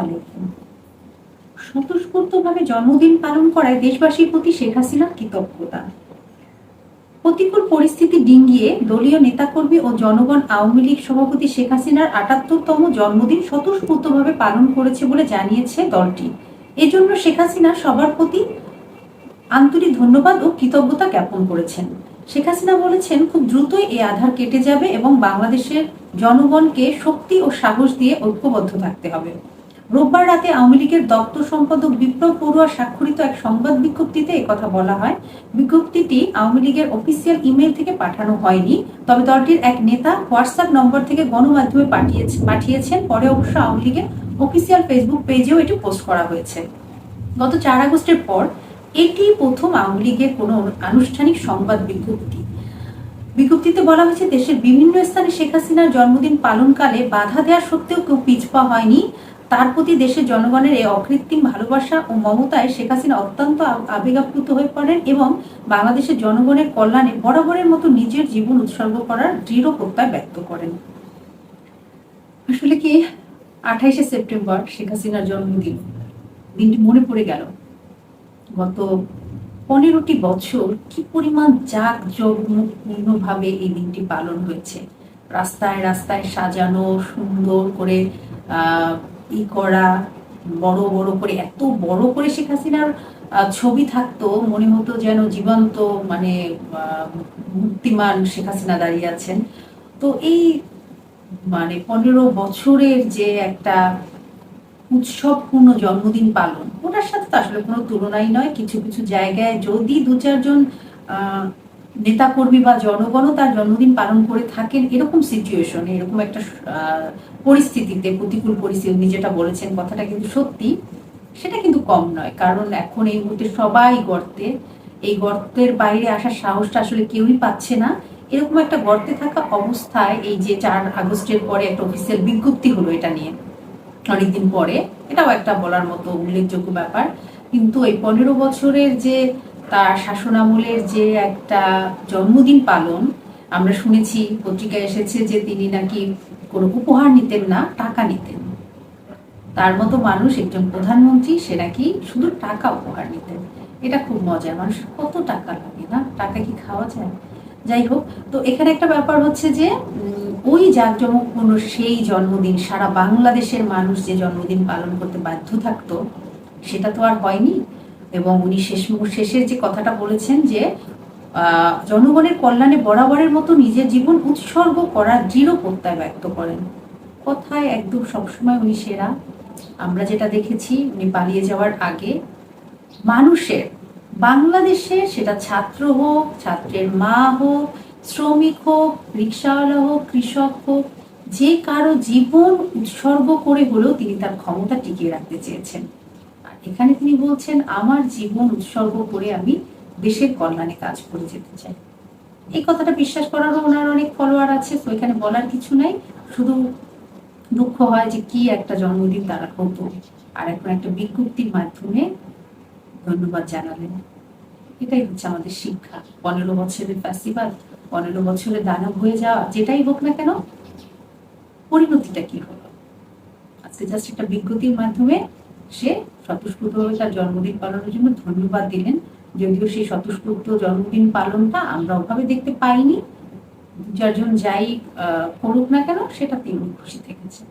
আলাইকুম। স্বতঃস্ফূর্তভাবে জন্মদিন পালন করায় দেশবাসীর প্রতি শেখ হাসিনার কৃতজ্ঞতা। প্রতিকূল পরিস্থিতি ডিঙ্গিয়ে দলীয় নেতাকর্মী ও জনগণ আওয়ামী লীগ সভাপতি শেখ হাসিনার আটাত্তরতম জন্মদিন স্বতঃস্ফূর্তভাবে পালন করেছে বলে জানিয়েছে দলটি। এজন্য শেখ হাসিনা সবার প্রতি আন্তরিক ধন্যবাদ ও কৃতজ্ঞতা জ্ঞাপন করেছেন। শেখ হাসিনা বলেছেন, খুব দ্রুতই এই আধার কেটে যাবে এবং বাংলাদেশের জনগণকে শক্তি ও সাহস দিয়ে ঐক্যবদ্ধ থাকতে হবে। রোববার রাতে আওয়ামী লীগের দপ্তর সম্পাদক বিপ্লব পড়ুয়া স্বাক্ষরিত এক সংবাদ বিজ্ঞপ্তিতে কথা বলা হয়। বিজ্ঞপ্তিটি আওয়ামী লীগের অফিসিয়াল ইমেল থেকে পাঠানো হয়নি, তবে দলটির এক নেতা হোয়াটসঅ্যাপ নম্বর থেকে গণমাধ্যমে পাঠিয়েছে, পাঠিয়েছেন। পরে অবশ্য আওয়ামী লীগের অফিসিয়াল ফেসবুক পেজেও এটি পোস্ট করা হয়েছে। গত চার আগস্টের পর এটি প্রথম আওয়ামী লীগের কোনো আনুষ্ঠানিক সংবাদ বিজ্ঞপ্তি। বিজ্ঞপ্তিতে বলা হয়েছে, দেশের বিভিন্ন স্থানে শেখ হাসিনার জন্মদিন পালনকালে বাধা দেওয়া সত্ত্বেও কেউ পিছপা হয়নি। তার প্রতি দেশের জনগণের এই অকৃত্রিম ভালোবাসা ও মমতায় শেখ হাসিনা অত্যন্ত আবেগাপ্লুত হয়ে পড়েন এবং বাংলাদেশের জনগণের কল্যাণে বরাবরের মতো নিজের জীবন উৎসর্গ করার দৃঢ় প্রত্যয় ব্যক্ত করেন। আসলে কি আঠাইশে সেপ্টেম্বর শেখ হাসিনার জন্মদিন? দিনটি মনে পড়ে গেল। গত পনেরোটি বছর কি পরিমাণ জাক ভাবে এই দিনটি পালন হয়েছে? রাস্তায় রাস্তায় সাজানো সুন্দর করে ই করা বড় বড় করে এত বড় করে শেখ হাসিনার ছবি থাকতো মনে হতো যেন জীবন্ত মানে আহ, মূর্তিমান শেখ হাসিনা দাঁড়িয়ে আছেন। তো এই মানে পনেরো বছরের যে একটা উৎসবপূর্ণ জন্মদিন পালন। ওটার সাথে তো আসলে কোনো তুলনাই নয়। কিছু কিছু জায়গায় যদি দু চারজন নেতাকর্মী বা জনগণও তার জন্মদিন পালন করে থাকেন, এরকম সিচুয়েশন এরকম একটা পরিস্থিতিতে প্রতিকূল পরিস্থিতি উনি যেটা বলেছেন কথাটা কিন্তু সত্যি, সেটা কিন্তু কম নয়। কারণ এখন এই মুহূর্তে সবাই গর্তে, এই গর্তের বাইরে আসার সাহসটা আসলে কেউই পাচ্ছে না। এরকম একটা গর্তে থাকা অবস্থায় এই যে চার আগস্টের পরে একটা অফিসিয়াল বিজ্ঞপ্তি হলো এটা নিয়ে। অনেকদিন পরে। এটাও একটা বলার মতো উল্লেখযোগ্য ব্যাপার। কিন্তু এই পনেরো বছরের যে তার শাসনামলের যে একটা জন্মদিন পালন, আমরা শুনেছি, পত্রিকায় এসেছে যে তিনি নাকি কোনো উপহার নিতেন না, টাকা নিতেন। তার মতো মানুষ একজন প্রধানমন্ত্রী, সে নাকি শুধু টাকা উপহার নিতেন। এটা খুব মজার। মানুষের কত টাকা লাগে না? টাকা কি খাওয়া যায়? যাই হোক, তো এখানে একটা ব্যাপার হচ্ছে যে ওই জাঁকজমকপূর্ণ সেই জন্মদিন। সারা বাংলাদেশের মানুষ যে জন্মদিন পালন করতে বাধ্য থাকতো, সেটা তো আর হয়নি। এবং উনি শেষ শেষের যে কথাটা বলেছেন যে জনগণের কল্যাণে বরাবরের মতো নিজের জীবন উৎসর্গ করার দৃঢ় প্রত্যয় ব্যক্ত করেন। কথায় একদম সবসময় উনি সেরা। আমরা যেটা দেখেছি, উনি পালিয়ে যাওয়ার আগে মানুষের বাংলাদেশে সেটা ছাত্র হোক, ছাত্রের মা হোক শ্রমিক হোক, রিক্সাওয়ালা হোক, কৃষক হোক, যে কারও জীবন উৎসর্গ করে হলেও তিনি তার ক্ষমতা টিকিয়ে রাখতে চেয়েছেন। আর এখানে তিনি বলছেন, আমার জীবন উৎসর্গ করে আমি দেশের কল্যাণে কাজ করে যেতে চাই। এই কথাটা বিশ্বাস করারও ওনার অনেক ফলোয়ার আছে, তো এখানে বলার কিছু নাই। শুধু দুঃখ হয় যে কি একটা জন্মদিন তারা হতো আর এখন একটা বিজ্ঞপ্তির মাধ্যমে ধন্যবাদ জানালেন। এটাই হচ্ছে আমাদের শিক্ষা। পনেরো বছরের ফেস্টিভ্যাল পনেরো বছরে দানব হয়ে যাওয়া, যেটাই হোক না কেন, পরিণতিটা কি হলো? আজকে জাস্ট একটা বিজ্ঞতির মাধ্যমে সে স্বতঃস্ফূর্তভাবে তার জন্মদিন পালনের জন্য ধন্যবাদ দিলেন। যদিও সেই স্বতঃস্ফূর্ত জন্মদিন পালনটা আমরা ওভাবে দেখতে পাইনি। চারজন যাই করুক না কেন, সেটা তিনি খুশি থেকেছেন।